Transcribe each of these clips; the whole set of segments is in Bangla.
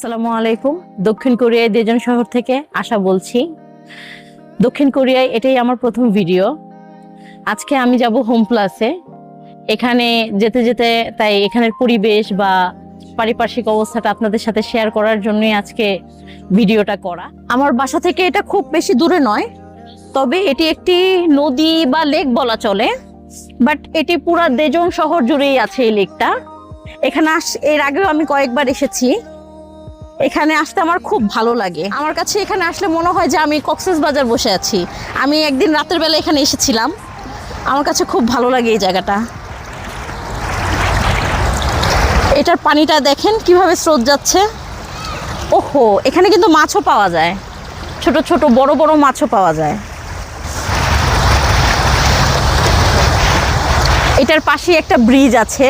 আসসালামু আলাইকুম। দক্ষিণ কোরিয়ায় দেজন শহর থেকে আশা বলছি। দক্ষিণ কোরিয়ায় এটাই আমার প্রথম ভিডিও। আজকে আমি যাব হোম প্লাসে। এখানে যেতে যেতে তাই এখানের পরিবেশ বা পারিপার্শ্বিক অবস্থাটা আপনাদের সাথে শেয়ার করার জন্যই আজকে ভিডিওটা করা। আমার বাসা থেকে এটা খুব বেশি দূরে নয়, তবে এটি একটি নদী বা লেক বলা চলে, বাট এটি পুরা দেজন শহর জুড়েই আছে এই লেকটা। এখানে আস এর আগেও আমি কয়েকবার এসেছি। এখানে আসতে আমার খুব ভালো লাগে। আমার কাছে এখানে আসলে মনে হয় যে আমি কক্সেস বাজার বসে আছি। আমি একদিন রাতের বেলা এখানে এসেছিলাম। আমার কাছে খুব ভালো লাগে এই জায়গাটা। এটার পানিটা দেখেন কীভাবে স্রোত যাচ্ছে। ওহো, এখানে কিন্তু মাছও পাওয়া যায়। ছোট ছোট, বড় বড় মাছও পাওয়া যায়। এটার পাশে একটা ব্রিজ আছে।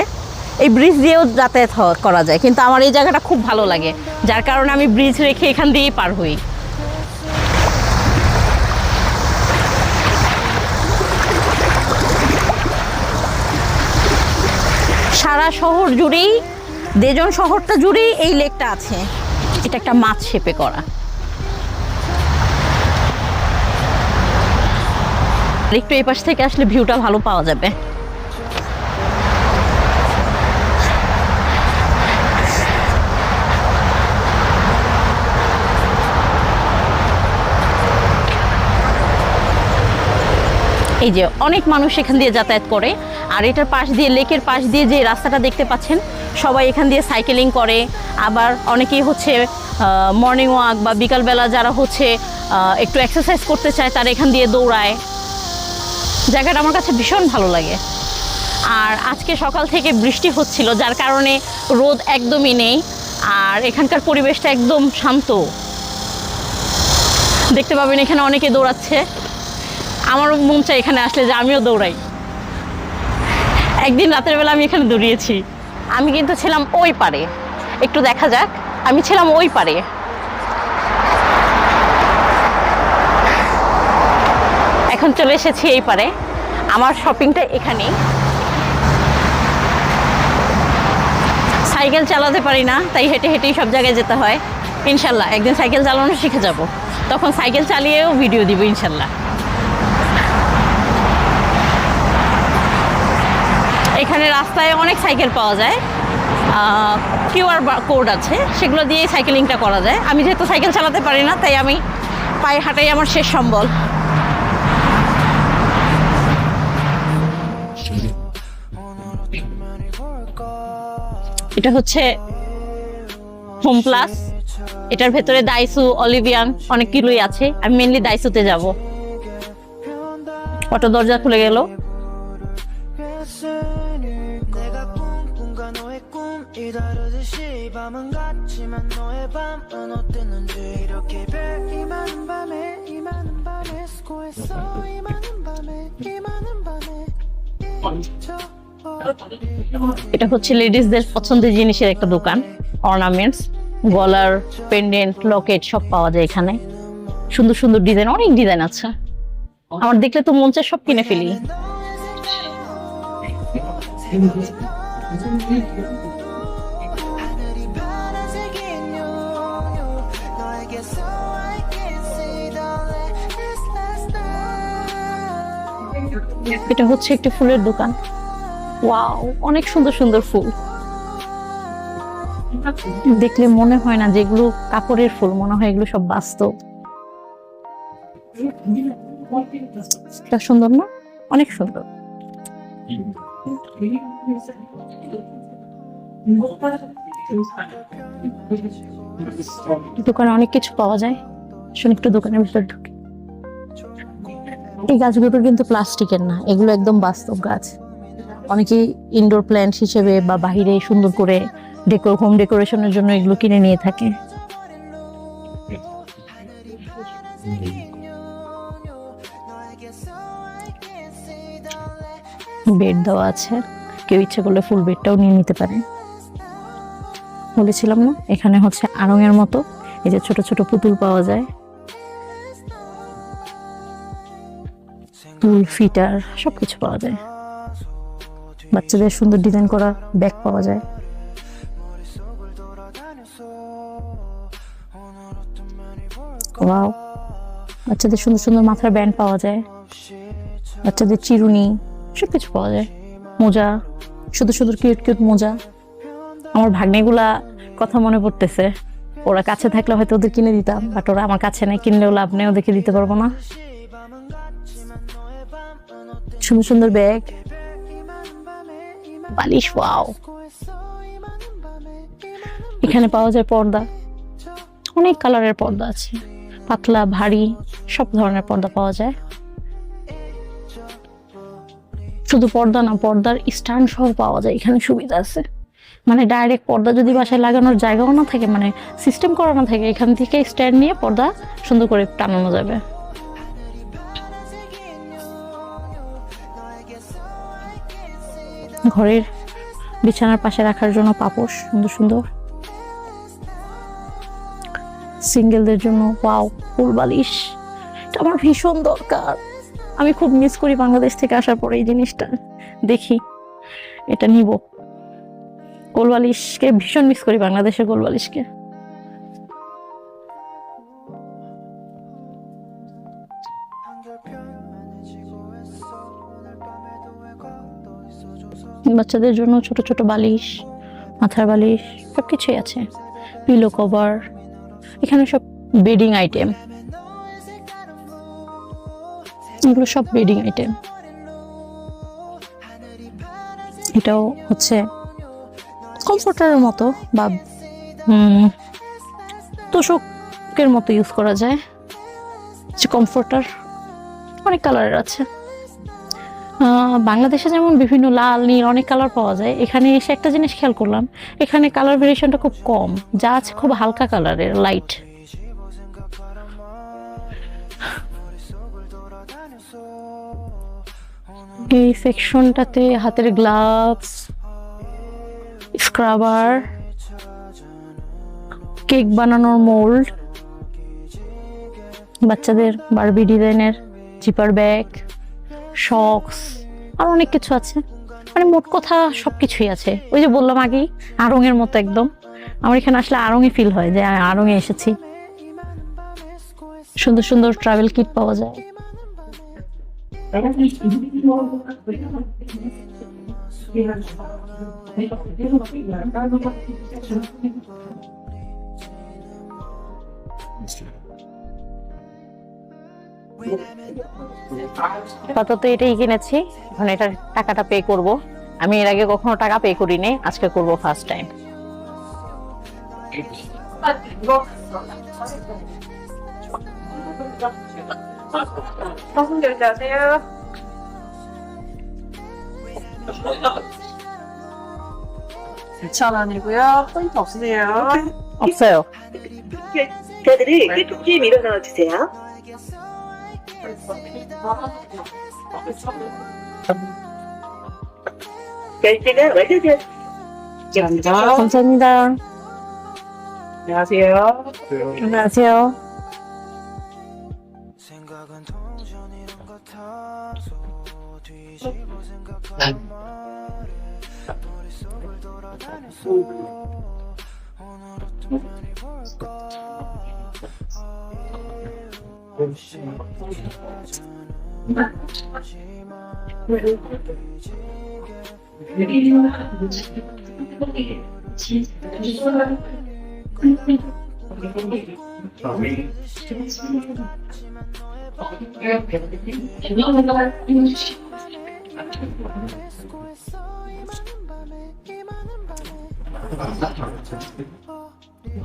এই ব্রিজ দিয়েও যাতায়াত করা যায়। কিন্তু আমার এই জায়গাটা খুব ভালো লাগে। যার কারণে আমি ব্রিজ রেখে এখান দিয়েই পার হই। সারা শহর জুড়েই, দেজন শহরটা জুড়েই এই লেকটা আছে। এটা একটা মাছ শেপে করা। একটু এই পাশ থেকে আসলে ভিউটা ভালো পাওয়া যাবে। এই যে অনেক মানুষ এখান দিয়ে যাতায়াত করে, আর এটার পাশ দিয়ে, লেকের পাশ দিয়ে যে রাস্তাটা দেখতে পাচ্ছেন, সবাই এখান দিয়ে সাইকেলিং করে। আবার অনেকেই হচ্ছে মর্নিং ওয়াক বা বিকালবেলা যারা হচ্ছে একটু এক্সারসাইজ করতে চায়, তারা এখান দিয়ে দৌড়ায়। জায়গাটা আমার কাছে ভীষণ ভালো লাগে। আর আজকে সকাল থেকে বৃষ্টি হচ্ছিল, যার কারণে রোদ একদমই নেই, আর এখানকার পরিবেশটা একদম শান্ত। দেখতে পাবেন এখানে অনেকে দৌড়াচ্ছে। আমারও মন চাই এখানে আসলে যে আমিও দৌড়াই। একদিন রাতের বেলা আমি এখানে দৌড়িয়েছি। আমি কিন্তু ছিলাম ওই পারে। একটু দেখা যাক, আমি ছিলাম ওই পারে। এখন চলে এসেছি এই পারে। আমার শপিংটা এখানেই। সাইকেল চালাতে পারি না, তাই হেঁটে হেঁটেই সব জায়গায় যেতে হয়। ইনশাল্লাহ, একদিন সাইকেল চালানো শিখে যাব। তখন সাইকেল চালিয়েও ভিডিও দিব, ইনশাল্লাহ। এখানে রাস্তায় অনেক সাইকেল পাওয়া যায়। কিউআর কোড আছে, সেগুলো দিয়েই সাইকেলিংটা করা যায়। আমি যেহেতু সাইকেল চালাতে পারি না, তাই আমি পায়ে হাঁটাই আমার শেষ সম্বল। এটা হচ্ছে হোম প্লাস। এটার ভেতরে দাইসু অলিভিয়ান অনেক কিলোই আছে। আমি মেনলি দাইসুতে যাব। অটো দরজা খুলে গেল। 밤은 같지만 너의 밤은 어땠는지 이렇게 별이 많은 밤에 이 많은 밤에 수고했어 이 많은 밤에 이 많은 밤에 এটা হচ্ছে লেডিসদের পছন্দের জিনিসের একটা দোকান অর্নামেন্টস গলার পেন্ডেন্ট লকেট সব পাওয়া যায় এখানে সুন্দর সুন্দর ডিজাইন অনেক ডিজাইন আছে আমার দেখলে তো মন চায় সব কিনে ফেলি এটা হচ্ছে একটি ফুলের দোকান। ওয়াও, অনেক সুন্দর সুন্দর ফুল। দেখলে মনে হয় না যেগুলো কাপড়ের ফুল, মনে হয় এগুলো সব বাস্তব। সুন্দর না? অনেক সুন্দর। দোকানে অনেক কিছু পাওয়া যায়। শুনে একটু দোকানের ভিতর ঢুকি। এই গাছগুলো কিন্তু প্লাস্টিকের না, এগুলো একদম বাস্তব গাছ। অনেকেই ইনডোর প্ল্যান্ট হিসেবে বা বাহিরে সুন্দর করে ডেকোর হোম ডেকোরেশনের জন্য এগুলো কিনে নিয়ে থাকে। বেড দেওয়া আছে, কেউ ইচ্ছে করলে ফুল বেডটাও নিয়ে নিতে পারে। বলেছিলাম না, এখানে হচ্ছে আড়ঙের মতো, এই যে ছোট ছোট পুতুল পাওয়া যায়। দুল ফিটার সব কিছু পাওয়া যায়। বাচ্চাদের সুন্দর ডিজাইন করা ব্যাগ পাওয়া যায়। ওয়াও বাচ্চাদের সুন্দর সুন্দর মাথার ব্যান্ড পাওয়া যায়। বাচ্চাদের চিরুনি সব কিছু পাওয়া যায়। মোজা, সুন্দর সুন্দর কিউট কিউট মোজা। আমার ভাগ্নেগুলা কথা মনে পড়তেছে। ওরা কাছে থাকলে হয়তো ওদের কিনে দিতাম বাট ওরা আমার কাছে নেই, কিনলেও লাভ নেই, ওদেরকে দিতে পারব না। সুন্দর সুন্দর ব্যাগ। বালিশ ওয়াও। এখানে পাওয়া যায় পর্দা। অনেক কালারের পর্দা আছে। পাতলা ভারী সব ধরনের পর্দা পাওয়া যায়। শুধু পর্দা না পর্দার স্ট্যান্ড সহ পাওয়া যায়। এখানে সুবিধা আছে। মানে ডাইরেক্ট পর্দা যদি বাসায় লাগানোর জায়গাও না থাকে মানে সিস্টেম করা না থাকে এখান থেকে স্ট্যান্ড নিয়ে পর্দা সুন্দর করে টানানো যাবে। ঘরের বিছানার পাশে রাখার জন্য পাপোশ, সুন্দর সুন্দর। সিঙ্গেলদের জন্য, ওয়াও, ফুল বালিশ। এটা আমার ভীষণ দরকার। আমি খুব মিস করি বাংলাদেশ থেকে আসার পরে এই জিনিসটা। দেখি, এটা নিব। গোলবালিশকে ভীষণ মিস করি বাংলাদেশের গোলবালিশকে বাচ্চাদের জন্য ছোট ছোট বালিশ, মাথার বালিশ সব কিছুই আছে। পিলো কভার এখানে সব বেডিং আইটেম এগুলো সব বেডিং আইটেম এটাও হচ্ছে কমফোর্টারের মতো বা তোষকের মতো ইউজ করা যায়। যে কমফোর্টার অনেক কালারের আছে। বাংলাদেশে যেমন বিভিন্ন লাল, নীল, অনেক কালার পাওয়া যায়, এখানে এসে একটা জিনিস খেয়াল করলাম, এখানে কালার ভেরিয়েশনটা খুব কম, যা আছে খুব হালকা কালারের লাইট এই সেকশনটাতে হাতের গ্লাভস স্ক্রাবার কেক বানানোর মোল্ড বাচ্চাদের বারবি ডিজাইনের জিপার ব্যাগ শক্স আর অনেক কিছু আছে। মানে মোট কথা সব কিছুই আছে। ওই যে বললাম আগেই আড়ংয়ের মতো একদম। আমার এখানে আসলে আড়ংয়ে ফিল হয় যে আড়ংয়ে এসেছি। সুন্দর সুন্দর ট্রাভেল কিট পাওয়া যায়। আপাতত এটাই কিনেছি এখন এটার টাকাটা পে করব আমি এর আগে কখনো টাকা পে করিনি আজকে করব ফার্স্ট টাইম 천 원이고요. 포인트 없으세요. 없어요 저들이 끝없이 밀어넣어 주세요. 결제가 완료되었습니다. 감사합니다. 감사합니다 안녕하세요. 안녕하세요 생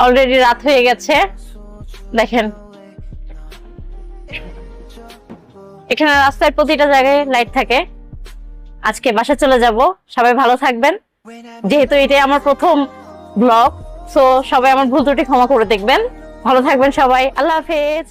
অলরেডি রাত হয়ে গেছে। দেখেন। এখানে রাস্তায় প্রতিটা জায়গায় লাইট থাকে। আজকে বাসা চলে যাব। সবাই ভালো থাকবেন। যেহেতু এটাই আমার প্রথম ব্লগ সো সবাই আমার ভুল ত্রুটি ক্ষমা করে দেখবেন। ভালো থাকবেন সবাই। আল্লাহ হাফেজ।